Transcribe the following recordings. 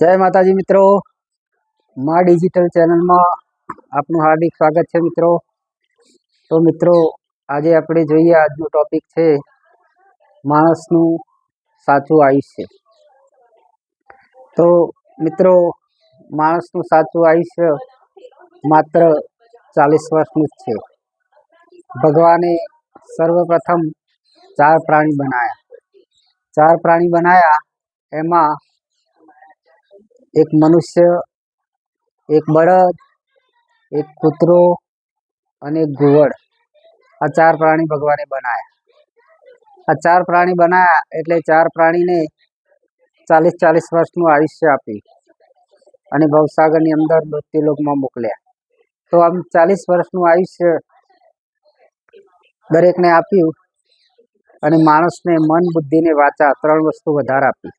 જય માતાજી મિત્રો. મા ડિજિટલ ચેનલમાં આપનું હાર્દિક સ્વાગત છે મિત્રો. તો મિત્રો, આજે આપણે જોઈએ આજનું ટોપિક છે માણસનું સાચું આયુષ્ય. તો મિત્રો, માણસનું સાચું આયુષ્ય માત્ર ચાલીસ વર્ષનું જ છે. ભગવાને સર્વપ્રથમ ચાર પ્રાણી બનાવ્યા ચાર પ્રાણી બનાવ્યા એમાં એક મનુષ્ય એક બળદ એક કૂતરો અને એક ઘુવડ આ ચાર પ્રાણી ભગવાને બનાવ્યા આ ચાર પ્રાણી બનાવ્યા એટલે ચાર પ્રાણીને ચાલીસ ચાલીસ વર્ષનું આયુષ્ય આપ્યું અને ભવસાગરની અંદર મૃત્યુલોકમાં મોકલ્યા તો આમ ચાલીસ વર્ષનું આયુષ્ય દરેકને આપ્યું અને માણસને મન બુદ્ધિ ને વાચા ત્રણ વસ્તુ વધારે આપી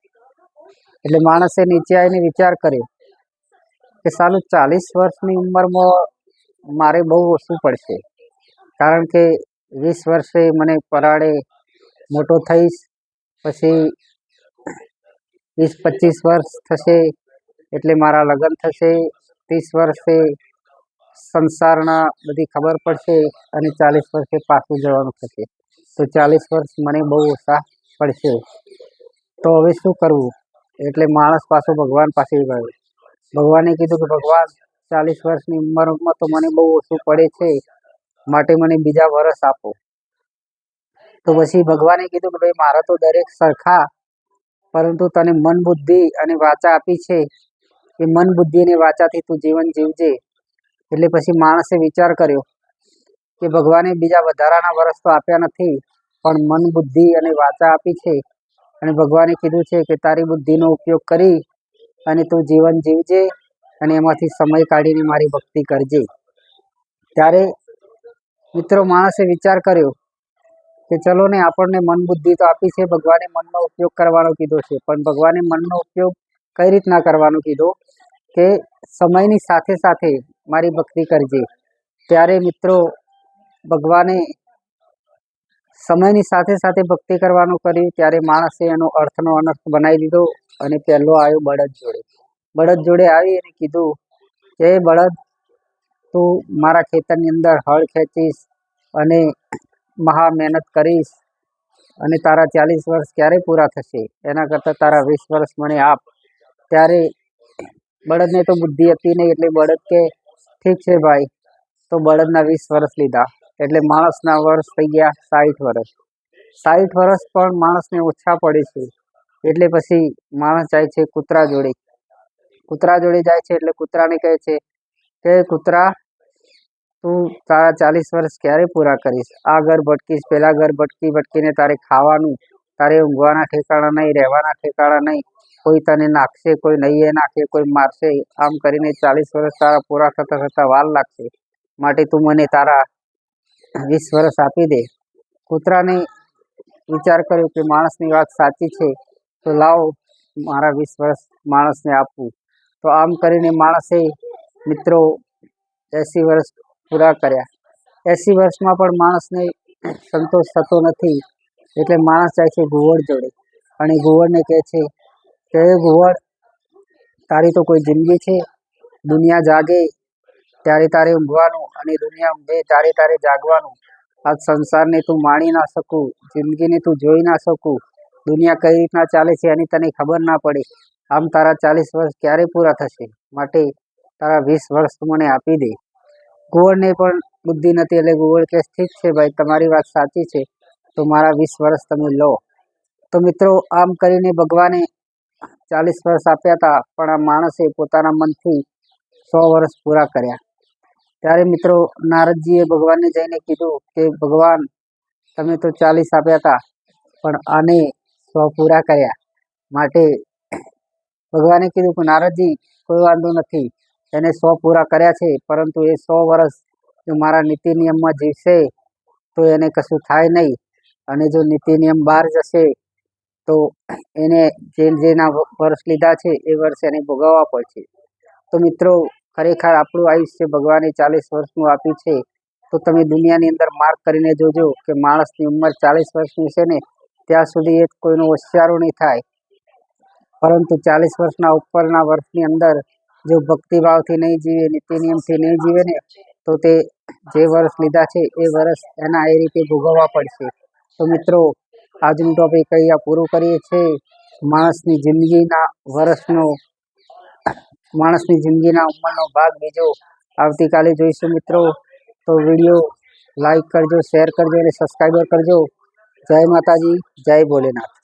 એટલે માણસે નીચે આવીને વિચાર કર્યો કે સાલું ચાલીસ વર્ષની ઉંમરમાં મારે બહુ ઓછું પડશે. કારણ કે વીસ વર્ષે મને પરાળે મોટો થઈશ, પછી વીસ પચીસ વર્ષ થશે એટલે મારા લગ્ન થશે, ત્રીસ વર્ષે સંસારના બધી ખબર પડશે અને ચાલીસ વર્ષે પાછું જવાનું થશે. તો ચાલીસ વર્ષ મને બહુ ઓછા પડશે. તો હવે શું કરવું? એટલે માણસ પાછો ભગવાન પાસે ગયો. ભગવાને કીધું કે, ભગવાન, ચાલીસ વર્ષની ઉંમરમાં તો મને બહુ ઓછું પડે છે. માટે મને બીજા વર્ષ આપો. તો પછી ભગવાને કીધું કે, ભાઈ, મારા તો દરેક સરખા, પરંતુ તને મન બુદ્ધિ અને વાચા આપી છે. એ મન બુદ્ધિ અને વાચાથી તું જીવન જીવજે. એટલે પછી માણસે વિચાર કર્યો કે ભગવાને બીજા વધારાના વર્ષ તો આપ્યા નથી, પણ મન બુદ્ધિ અને વાચા આપી છે. અને ભગવાને કીધું છે કે તારી બુદ્ધિનો ઉપયોગ કરી અને તું જીવન જીવજે અને એમાંથી સમય કાઢીને મારી ભક્તિ કરજે. ત્યારે મિત્રો માણસે વિચાર કર્યો કે ચલો ને આપણને મન બુદ્ધિ તો આપી છે, ભગવાને મનનો ઉપયોગ કરવાનો કીધો છે, પણ ભગવાને મનનો ઉપયોગ કઈ રીતના કરવાનો કીધો કે સમયની સાથે સાથે મારી ભક્તિ કરજે. ત્યારે મિત્રો ભગવાને સમયની સાથે સાથે ભક્તિ કરવાનું કર્યું ત્યારે માણસે એનો અર્થનો અનર્થ બનાવી દીધો અને પહેલો આવ્યો બળદ જોડે. બળદ જોડે આવી અને કીધું કે બળદ, તું મારા ખેતરની અંદર હળ ખેંચીશ અને મહા મહેનત કરીશ અને તારા ચાલીસ વર્ષ ક્યારે પૂરા થશે? એના કરતાં તારા વીસ વર્ષ મને આપ. ત્યારે બળદને તો બુદ્ધિ હતી નહીં એટલે બળદ કે, ઠીક છે ભાઈ, તો બળદના વીસ વર્ષ લીધા. એટલે માણસના વર્ષ થઈ ગયા સાઠ વર્ષ. સાઠ વર્ષ પણ માણસને ઓછા પડે છે. એટલે પછી માણસ જાય છે કૂતરા જોડે. કૂતરા જોડે જાય છે એટલે કૂતરાને કહે છે કે, કૂતરા, તું તારા ચાલીસ વર્ષ ક્યારે પૂરા કરીશ? આ ઘર ભટકીશ, પેલા ઘર ભટકી ભટકીને તારે ખાવાનું, તારે ઊંઘવાના ઠેકાણા નહીં, રહેવાના ઠેકાણા નહીં. કોઈ તને નાખશે, કોઈ નહીં નાખે, કોઈ મારશે. આમ કરીને ચાલીસ વર્ષ તારા પૂરા થતાં થતાં વાર લાગશે. માટે તું મને તારા વીસ વર્ષ આપી દે. કૂતરાને વિચાર કર્યો કે માણસની વાત સાચી છે, તો લાવો મારા વીસ વર્ષ માણસને આપવું તો આમ કરીને માણસે મિત્રો એંસી વર્ષ પૂરા કર્યા. એંસી વર્ષમાં પણ માણસને સંતોષ થતો નથી, એટલે માણસ જાય છે ઘુવડ જોડે. અને ઘુવડને કહે છે કે ઘુવડ તારી તો કોઈ જિંદગી છે, દુનિયા જાગે ત્યારે તારે ઊંઘવાનું અને દુનિયા ઊંઘે ત્યારે તારે જાગવાનું. આ સંસારને તું માણી ના શકું, જિંદગીને તું જોઈ ના શકું. દુનિયા કઈ રીતના ચાલે છે એની તને ખબર ના પડે. આમ તારા ચાલીસ વર્ષ ક્યારે પૂરા થશે? માટે તારા વીસ વર્ષ તું મને આપી દે. ગુવળને પણ બુદ્ધિ નથી એટલે ગુવળ કે ઠીક છે ભાઈ, તમારી વાત સાચી છે. તો મારા વીસ વર્ષ તમે લો. તો મિત્રો, આમ કરીને ભગવાને ચાલીસ વર્ષ આપ્યા હતા, પણ આ માણસે પોતાના મનથી સો વર્ષ પૂરા કર્યા. ત્યારે મિત્રો નારદજીએ ભગવાનને જઈને કીધું કે, ભગવાન, તમે તો ચાલીસ આપ્યા હતા પણ આને સો પૂરા કર્યા. માટે ભગવાને કીધું કે, નારદજી, કોઈ વાંધો નથી, એને સો પૂરા કર્યા છે, પરંતુ એ સો વર્ષ જો મારા નીતિ નિયમમાં જીવશે, તો એને કશું થાય નહીં. અને જો નીતિ નિયમ બહાર જશે, તો એને જે જેના વર્ષ લીધા છે, એ વર્ષ એને ભોગવવા પડશે. તો મિત્રો ખરેખર આપણું આયુષ્ય ભગવાને ચાલીસ વર્ષનું આપ્યું છે, તો તમે દુનિયાની અંદર માર્ક કરીને જોજો કે માણસની ઉંમર ચાલીસ વર્ષની છે ને, ત્યાં સુધી એ કોઈનો હોશિયારો નહીં થાય. પરંતુ ચાલીસ વર્ષના ઉપરના વર્ષની અંદર જો ભક્તિભાવથી નહીં જીવે નીતિ નિયમથી નહીં જીવે ને, તો તે જે વર્ષ લીધા છે એ વર્ષ એના એ રીતે ભોગવવા પડશે. તો મિત્રો, આજનું ટોપિક અહીંયા પૂરું કરીએ છીએ. માણસની જિંદગીના વર્ષનો માણસની જિંદગીના ઉંમરનો ભાગ બીજો આવતીકાલે જોઈશું મિત્રો. તો વીડિયો લાઈક કરજો, શેર કરજો અને સબસ્ક્રાઈબર કરજો. જય માતાજી, જય ભોલેનાથ.